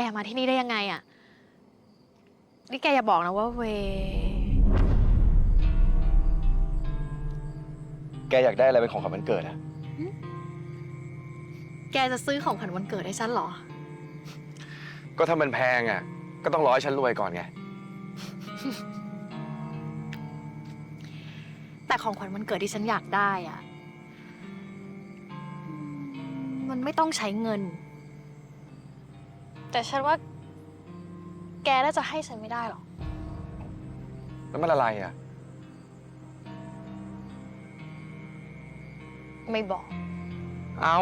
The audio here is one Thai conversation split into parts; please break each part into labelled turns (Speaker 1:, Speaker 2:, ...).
Speaker 1: แกมาที่นี่ได้ยังไงอะนี่แกอย่าบอกนะว่าเว
Speaker 2: แกอยากได้อะไรเป็นของขวัญวันเกิดอะ
Speaker 1: แกจะซื้อของขวัญวันเกิดให้ฉันเหรอ
Speaker 2: ก็ถ้ามันแพงอะก็ต้องรอให้ฉันรวยก่อนไง
Speaker 1: แต่ของขวัญวันเกิดที่ฉันอยากได้อะมันไม่ต้องใช้เงิน แต่ฉันว่า แกน่าจะให้ฉันไม่ได้หรอก
Speaker 2: แล้วมันอะไรอะ
Speaker 1: ไม่บอก
Speaker 2: เอา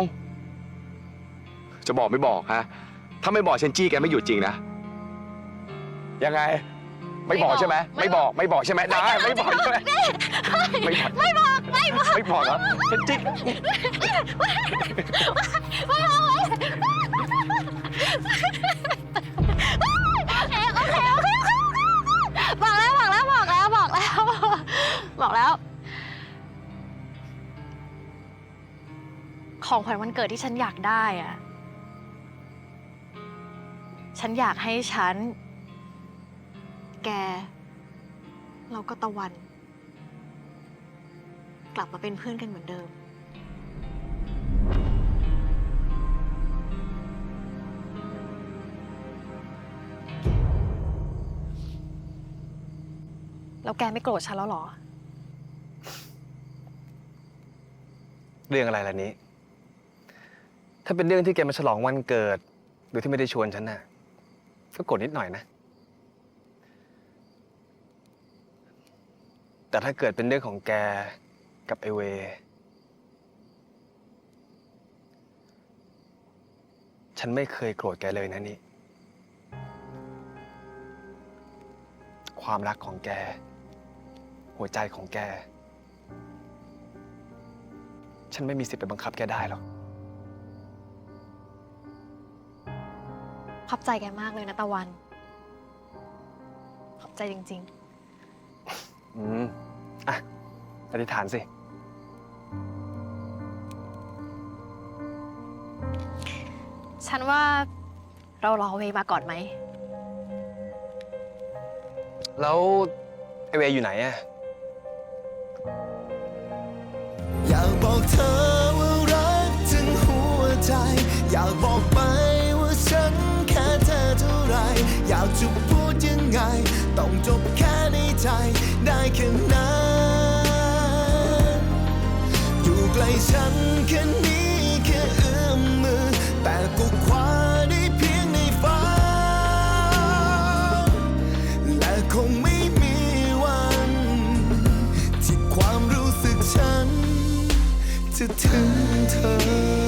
Speaker 2: จะบอกไม่บอกฮะ ถ้าไม่บอกฉันจี้แกไม่หยุดจริงนะ ยังไง ไม่บอกใช่ไหม
Speaker 1: ไม่
Speaker 2: ไม่
Speaker 1: บบอ
Speaker 2: อก ก ไม่บอกใช่ไหม ได้ ไม่บอกใช่ไหมไม่บอก ไม่บอก ไม่บอกไม่บอกเหรอฉันจี้
Speaker 1: ของขวัญวันเกิดที่ฉันอยากได้อะฉันอยากให้ฉัน แก เราก็ตะวัน กลับมาเป็นเพื่อนกันเหมือนเดิม แล้วแกไม่โกรธฉันแล้วเหรอ
Speaker 2: เรื่องอะไรล่ะนี้ ถ้าเป็นเรื่องที่แกมาฉลองวันเกิด โดยที่ไม่ได้ชวนฉันน่ะ ก็กดนิดหน่อยนะ แต่ถ้าเกิดเป็นเรื่องของแกกับไอเว ฉันไม่เคยโกรธแกเลยนะนี่ ความรักของแก หัวใจของแก ฉันไม่มีสิทธิ์ไปบังคับแกได้หรอก
Speaker 1: ขอบใจแกมากเลยนะตะวัน ขอบใจจริง
Speaker 2: อืม อะ อธิษฐานสิ
Speaker 1: ๆ ฉันว่าเรารอเวมาก่อนไหม
Speaker 2: แล้วไอเวย์อยู่ไหนอะ
Speaker 3: อยากบอกเธอว่ารักถึงหัวใจ อยากบอกไปากจะพูดยังไง ต้องจบแค่ในใจได้แค่นั้นอยู่ใกล้ฉันแค่นี้แค่เอื้อมมือ แต่ก็คว้าได้เพียงในฝันและคงไม่มีวัน ที่ความรู้สึกฉัน จะถึงเธอ